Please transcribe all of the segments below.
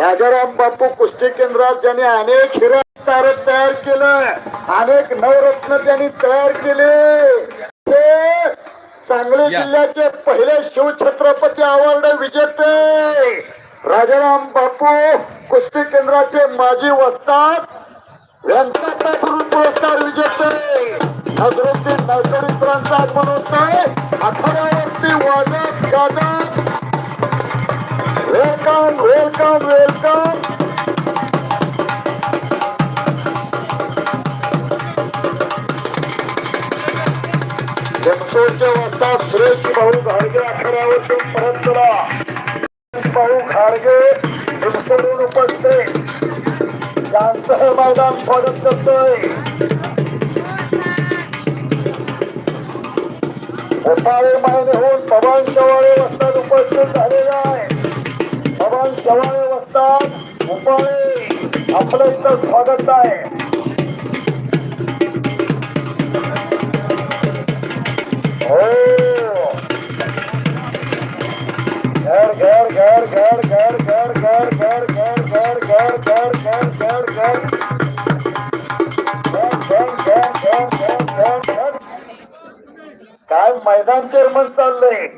राजाराम बापू कुस्ती केंद्रात ज्यांनी अनेक हिरा तारक तयार केलं अनेक नवरत्न त्यांनी तयार केले. ते सांगली जिल्ह्याचे पहिले शिवछत्रपती अवॉर्ड विजेते. राजाराम बापू कुस्ती केंद्राचे माजी वस्ताद व्यंकटागिरी पुरस्कार विजेते. नजरुद्दीन नरकरीकरांचा आगमन होत आहे वाजत गाजत. वेलकम. वेलकम वेलकम जनसोच्या वस्तात सुरेश भाऊ घाडगे आखाड्यावरती परत चला भाऊ घाडगे हिमकडून उपस्थित त्यांचं हे मैदान स्वागत करतोय गोपाळे मायनेहून पवन शवाळे वस्तात उपस्थित झालेला आहे पवन शवाळे वस्तात आपलं इथं स्वागत आहे हो घर घर घर घर घर घर घर घर घर घर घर घर घर घर घर काय मैदान चेअरमन चाललंय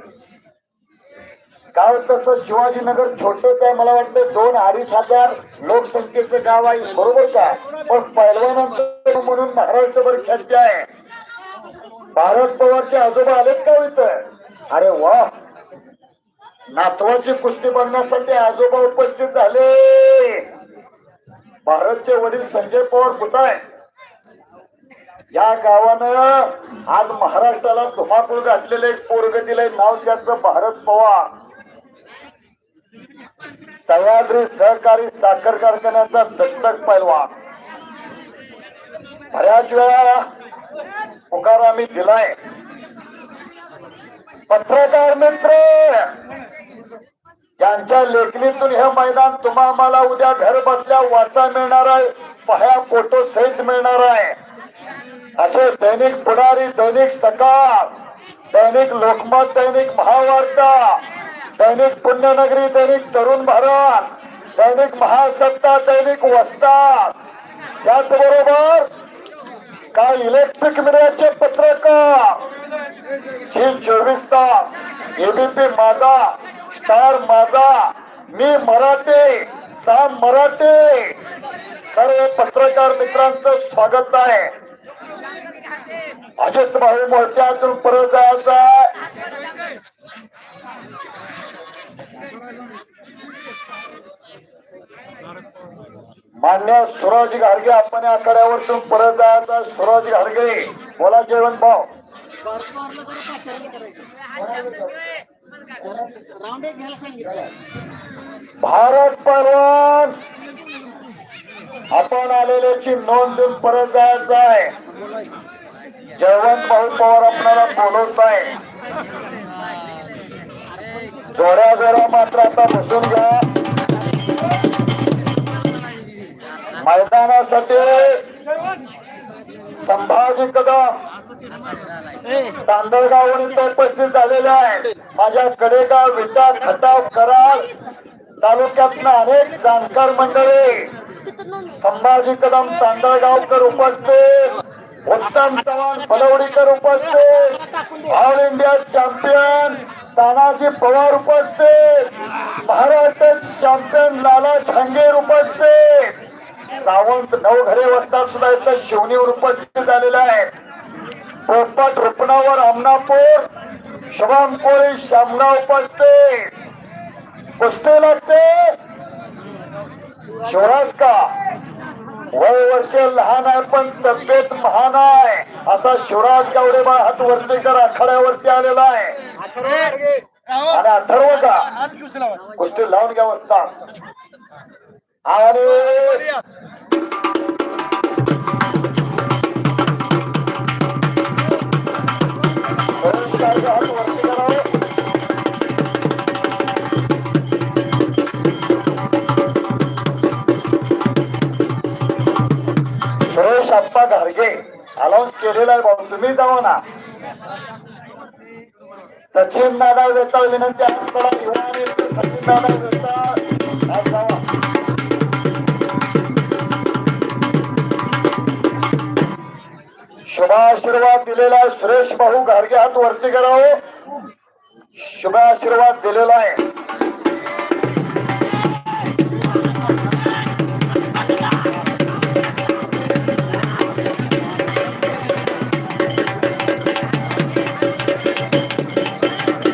गाव तसं शिवाजीनगर छोटंच आहे मला वाटतं दोन अडीच हजार लोकसंख्येचं गाव आहे बरोबर का? पण पैलवानांचं म्हणून महाराष्ट्रभर ख्याती आहे. भारत पवारचे आजोबा आलेत का हो इथं? अरे वा! नातवाची कुस्ती बघण्यासाठी आजोबा उपस्थित झाले. भारतचे वडील संजय पवार कुठं आहे या गावानं आज महाराष्ट्राला धुमाकूळ घातलेलं एक पोरग दिलंय नाव त्याचं भारत पवार. सह्याद्री सहकारी साखर कारखान्याचा दत्तक पैलवान. बऱ्याच वेळा पुकार आम्ही दिलाय. पत्रकार मित्र यांच्या लेखणीतून हे मैदान तुम्हा आम्हाला उद्या घर बसल्या वाचा मिळणार आहे पह्या फोटो सहित मिळणार आहे. असे दैनिक पुढारी दैनिक सकाळ दैनिक लोकमत दैनिक महावार्ता दैनिक पुण्यनगरी दैनिक तरुण भारत दैनिक महासत्ता दैनिक वस्ता. त्याचबरोबर काय इलेक्ट्रिक मीडियाचे पत्रकार? ही चोवीस तास एबीपी माझा स्टार माझा मी मराठे साम मराठे. सर्व पत्रकार मित्रांचं स्वागत आहे. अजित भाऊ मोर्चातून परत जायचा मान्य सुराज घाडगे आपण या आखाड्यावरतून परत जायचा सुराज घाडगे बोला जेवण भाव. भारत परवान. आपण आलेल्याची नोंद देऊन परत जायचं आहे. जयवंत भाऊ पवार आपल्याला बोलवत आहे. जोड्या जोड्या मात्र आता बसून घ्या. मैदानासाठी संभाजी कदम तांदळगावहून इथं उपस्थित झालेले आहे माझ्या कडेगाव विटा खटाव कराड तालुक्यातनं अनेक जाणकार मंडळी संभाजी कदम तांदळगावकर उपस्थित. उत्तम चव्हाण फलवडीकर उपस्थित. All India champion Tanaji Pawar उपस्थित. महाराष्ट्र चॅम्पियन लाला झांगेर उपस्थित. सावंत नवघरे वस्ता सुद्धा इथं शिवणीवर उपस्थित झालेला आहे. पोपट रुपणावर आमनापूर शुभम कोळी शामना उपस्थित. कुस्ती लागते. शिवराज का? वय वर्ष लहान आहे पण तब्येत महान आहे. असा शिवराज गावडेबा हात वर्तेकर आखाड्यावरती आलेला आहे. आणि अथर्व का? कुस्ती लावून घ्या वस्ता. अरे आप्पा घारगे अलाउन्स केलेला आहे भाऊ तुम्ही जाऊ ना. सचिन दादा वेता विनंती सचिन दादा वेता शुभाशीर्वाद दिलेला आहे. सुरेश भाऊ घारगे हात वरती करावं. शुभाशीर्वाद दिलेला आहे.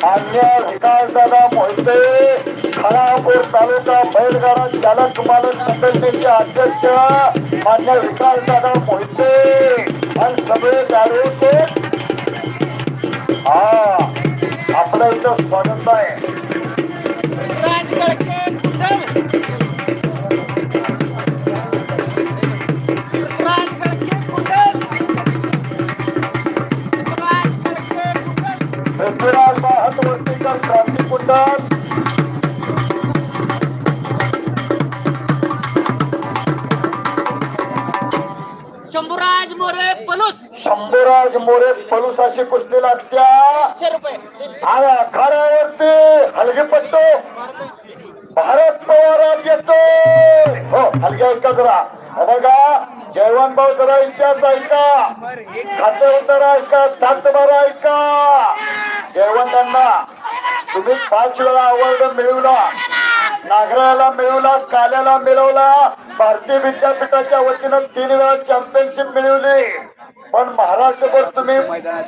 विकास विकासदादा मोहिते खानापूर तालुका बैलगाडा चालक मालक संघटनेचे अध्यक्ष विकास विकासदादा मोहिते. आणि सगळे गाडीचे हा आपल्या इथं स्वागत आहे राज खडके कुठं राज खडके कुठं राज खडके कुठं पृथ्वीराज हात वर्तीकर क्रांती कुंडल। शंभूराज मोरे पलुसाशी अशी कुस्ती लागत्या एकशे रुपये एकशे आणि भारत पवारात येतो. हो हलग्या ऐका जरा. बघा जयवंत भाऊ जरा इतिहास ऐका. खाते उतारा ऐका सात बारा ऐका. जयवंतांना तुम्ही पाच वेळा अवॉर्ड मिळवला. नागराला मिळवला काल्याला मिळवला. भारतीय विद्यापीठाच्या वतीनं तीन वेळा चॅम्पियनशिप मिळवली. पण महाराष्ट्रभर तुम्ही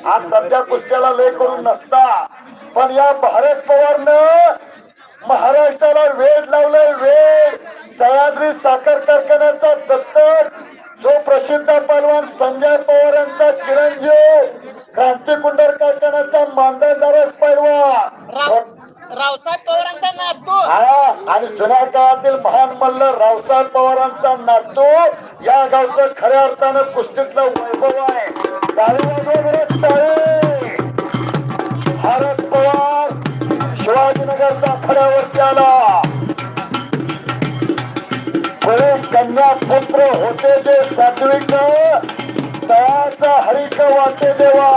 आज सध्या कुस्त्याला लय करून नसता. पण या भारत पवारनं महाराष्ट्राला वेळ लावलाय वेळ सह्याद्री साखर कारखान्याचा दत्तक जो प्रसिद्ध पलवान संजय पवार यांचा चिरंजीव क्रांती कुंडर कारखान्याचा मानधनधारक पैलवान रावसाहेब पवारांचा नातू. हा आणि जुन्या काळातील महान मल्ल रावसाहेब पवारांचा नातू या गावचं खऱ्या अर्थानं कुस्तीतलं वैभव आहे. भारत पवार शिवाजीनगरचा खड्यावरती आला. कन्या पुत्र होते जे सात्विक तयाचा हरिक वाटे देवा.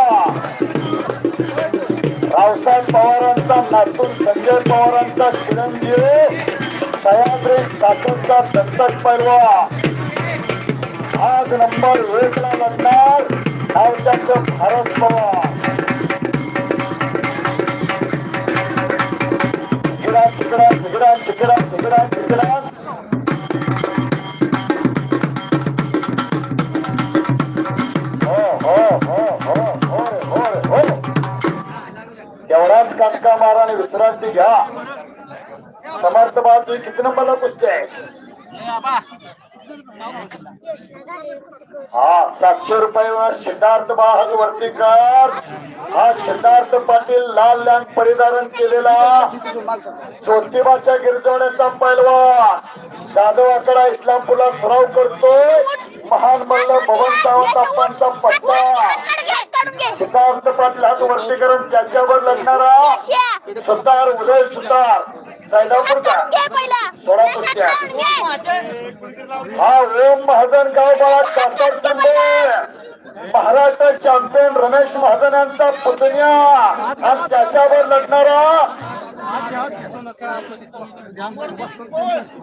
रावसाहेब पवारांचा नातून संजय पवारांचा चिरंजीव सह्याद्री साखरचा दत्तक पैलवा. आज नंबर वेगला लागणार नाव भारत पवार. तिकडा तिकडा तिकडा तिकडा तिकडा तिकडा तेवढाच मारा आणि विश्रांती घ्या. समर्थ बाजू किती नंबरला कुस्ती आहे हा सातशे रुपये सिद्धार्थ बाहत वर्तीकर हा सिद्धार्थ पाटील लाल लँग परिधारण केलेला ज्योतिबाच्या गिरजवण्याचा पैलवान. जाधव आकडा इस्लामपूरला सराव करतोय. महान मल्ल भवन सावंत पट्टा. अप्पांचा पट्टा सिद्धार्थ पाटील हात वर्तीकरण त्याच्यावर लढणारा सुतार उदय सुतार सैदापूरचा सोळा कुस्त्या हा ओम महाजन गाव बाळा महाराष्ट्र चॅम्पियन रमेश महाजन यांचा पुतण्या. आणि त्याच्यावर लढणारा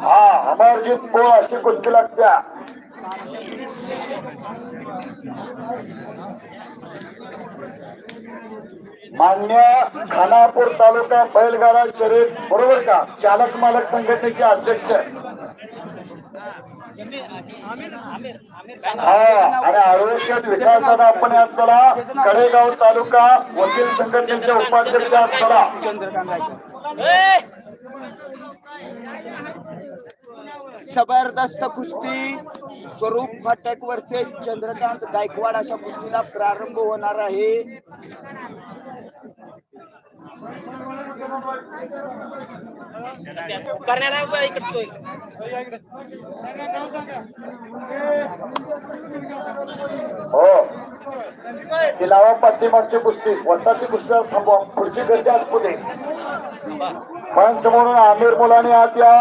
हा अमरजित पोळ अशी कुस्ती लागत्या मान्य खानापूर तालुका बैलगाडा शरीफ बरोबर का? चालक मालक संघटनेचे अध्यक्ष. हा आणि आरोग्य विकासाला आपण असताना चला. कडेगाव तालुका वकील संघटनेचे उपाध्यक्ष असताना जबरदस्त कुस्ती. स्वरूप फाटक वर्सेस चंद्रकांत गायकवाड अशा कुस्तीला प्रारंभ होणार आहे. हो. ती लावा पाठीमागची कुस्ती. वस्ताची कुस्ती थांबवा. पुढची गर्दी आज पुढे. पंच म्हणून आमिर मुलाने आत या.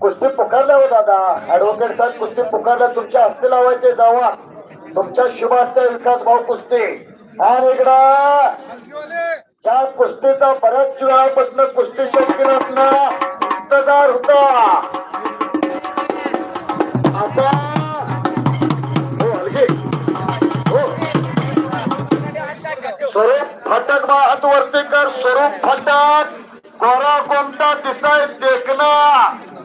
कुस्ती पुकारला हो दादा. ऍडव्होकेट साहेब कुस्ती पुकारला. तुमच्या हस्ते लावायचे जावा. तुमच्या शुभ हस्ते विकास भाऊ कुस्ती. आणि इकडा त्या कुस्तीचा बऱ्याच वेळापासून कुस्ती शौकीन असण इंतजार होता. आता हो, हो. स्वरूप फटक बा हात स्वरूप फटक. कोरा कोणता दिसाय देखना.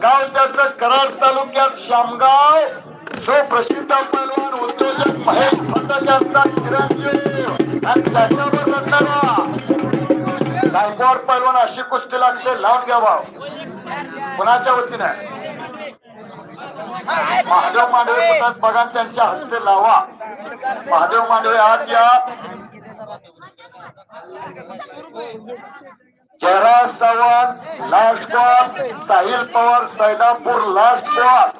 गाव त्याचं कराड तालुक्यात शामगाव. सुप्रसिद्ध पैलवान उद्योजक महेश फटक यांचा चिरंजीव. आणि त्याच्यावर लढणारा गायकवाड पैलवान अशी कुस्ती लागते लावून घ्या भाव. कुणाच्या वतीने? महादेव मांडवे पुतात बघा त्यांच्या हस्ते लावा. महादेव मांडवे आत या. Jayraj Chavan last ball Sahil Pawar Saidapur last ball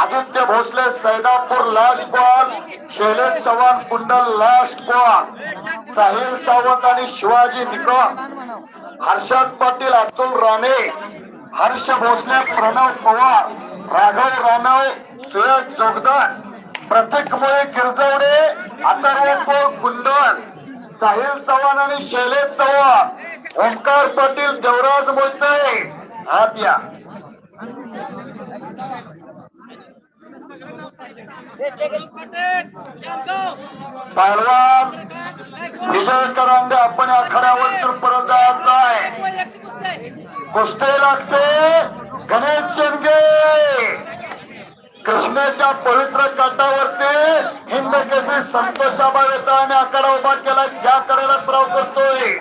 Aditya Bhosale Saidapur last ball Shailesh Chavan Kundal last ball Sahil Sawant आणि शिवाजी निकम. हर्षद पाटील अतुल राणे. हर्ष भोसले प्रणव पवार. राघव रानव सुयश जोगदन. प्रतीक मुळे गिरजवडे अथर्व कुंडल. साहिल चव्हाण आणि शैलेश चव्हाण. ओंकार पाटील देवराज मोहिते हात या. पहलवान विजय करांडे आपण या तर परत जायचं आहे कुस्ती लागते. गणेश शेंडगे. कृष्णाच्या पवित्र काठावरती हिंद केसरी संतोषाबा येता आणि आकडा उभा केला. त्या कडेला सराव करतोय.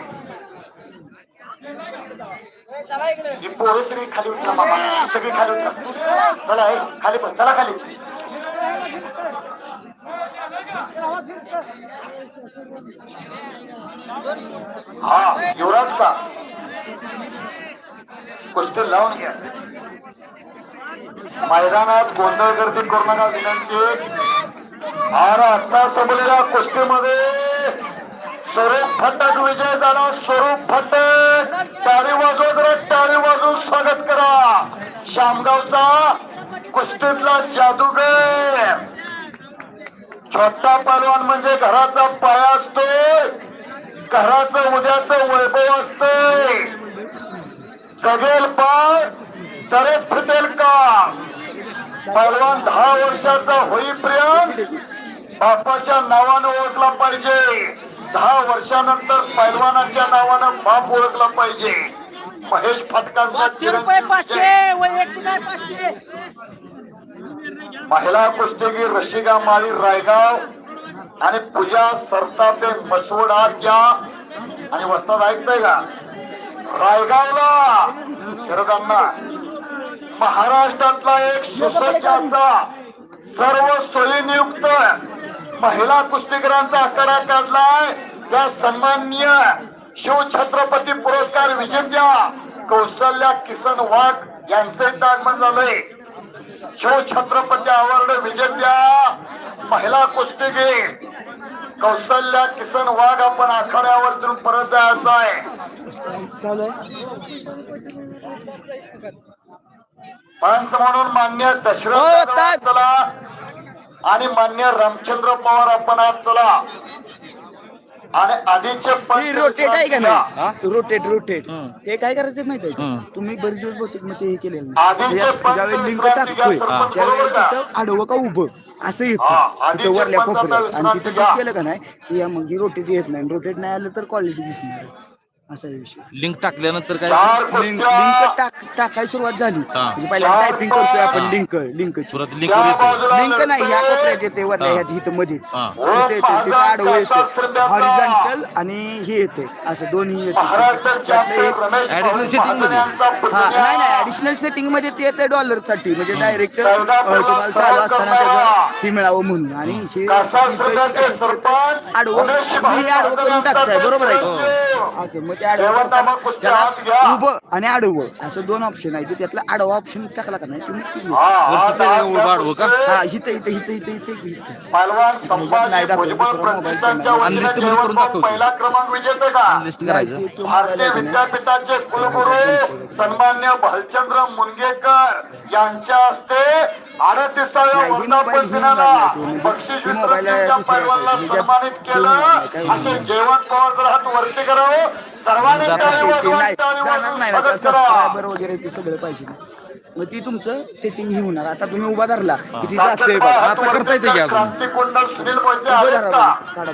ही पोरं खाली उतरा मामा. सगळी खाली उतरा. चला हे खाली पण चला खाली. हा युवराज का? कुस्ती लावून घ्या. मैदानात गोंधळ गर्दी करू नका विनंती आर आता संपलेल्या कुस्तीमध्ये स्वरूप फटक विजय झाला. स्वरूप फटक टाळी वाजवत जरा टाळी वाजवून स्वागत करा. शामगावचा कुस्तीतला जादूगर. छोटा पहलवान म्हणजे घराचा पाया असतो. घराचं उद्याचं वैभव असते सगळे पाय तरे फिटेल का? पहलवान दहा वर्षाचा होईपर्यंत बापाच्या नावानं ओळखला पाहिजे. दहा वर्षानंतर पैलवानाच्या नावानं बाप ओळखला पाहिजे. महेश फटकांचा महिला कुस्तीगीर रशिका माळी रायगाव आणि पूजा सरतापे मसवड या आणि वस्तात ऐकताय का? रायगावला. शरदांना. महाराष्ट्रातला एक सुसज्ज असा सर्व सोयी नियुक्त महिला कुस्तीगीरांचा आकडा काढलाय. त्या सन्माननीय शिवछत्रपती पुरस्कार विजेत्या कौशल्या किसन वाघ यांचे आगमन झालंय. शिवछत्रपती अवॉर्ड विजेत्या महिला कुस्तीगीर कौशल्या किसन वाघ आपण आखाड्यावर परत जायचं आहे. पंच म्हणून मान्य दशरथ. चला. आणि मान्य रामचंद्र पवार आपण आज चला. आणि आधीचे ही पंच रोटेट आहे का नाही? रोटेट रोटेट ते काय करायचं माहिती आहे का? तुम्ही बरेच दिवस बहुतेक मग ते हे केलेलं पंच ज्यावेळी लिंक टाकतोय? तिथं आडवं का उभं? असं हा, येतं आधीचे तिथं वरल्या कोपऱ्यात. आणि तिथं केलं का नाही? की या मग रोटेट येत नाही. रोटेट नाही आलं तर क्वालिटी दिसणार असा आहे विषय. लिंक टाकल्यानंतर काय? लिंक लिंक टाक टाकाय सुरुवात झाली. म्हणजे पहिला चार टायपिंग करतोय आपण. लिंक परत लिंक येते. बाजूला लिंक नाही ह्या. कोपऱ्यात येते वरल्या हा. ह्यात इथं मध्येच. हा. तिथे येते तिथे आडवं येते. हॉरिझॉन्टल आणि हे येते. असं दोन्ही येते. त्यातलं एक- भाऊ setting मध्ये. हा. नाही नाही ऍडिशनल सेटिंगमध्ये ते येते डॉलरसाठी. म्हणजे डायरेक्ट तुम्हाला चालू असताना त्याचं हे मिळावं म्हणून. आणि हे आडवं? मी आडवं करून टाकताय. बरोबर आहे. चिरंजीव. असं मग ते आडवं त्याला. उभं आणि आडवं असं दोन ऑप्शन आहे. ते त्यातला आडवा ऑप्शन टाकला का नाही तुम्ही का? हा इथं इथं इथं इथं इथं इथं दाखवतो. पहिला क्रमांक विजेते भारतीय विद्यापीठाचे कुलगुरू सन्मान्य भालचंद्र मुनगेकर यांच्या हस्ते अडतीसाव्या वर्धापन दिनाला तो, बक्षीस पैलवानला सन्मानित केलं. असे जेवण पवार जर हात वरती करावं सर्वांनी वगैरे सगळं पाहिजे मग ती तुमचं सेटिंग हे होणार. आता तुम्ही उभा धरला की ती साकेत जाते बाळ बघा. हात आता करता येते की अजून? सुनील मोहिते काढा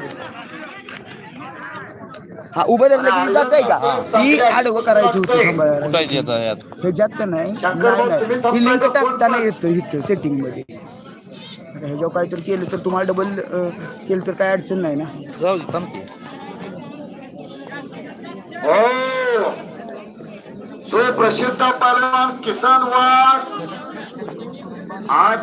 हा उभं धरलं की जात आहे का ती आडवं करायची होती थांबायला. कुठायची आता यात ह्याच्यात का नाही. ही लिंक? टाकताना येतं इथं सेटिंगमध्ये आता ह्याच्यावर काहीतरी केलं तर तुम्हाला डबल केलं तर काय अडचण नाही ना जाऊ दे थांब की. हो सुप्रसिद्ध पहलवान किसन वाघ आज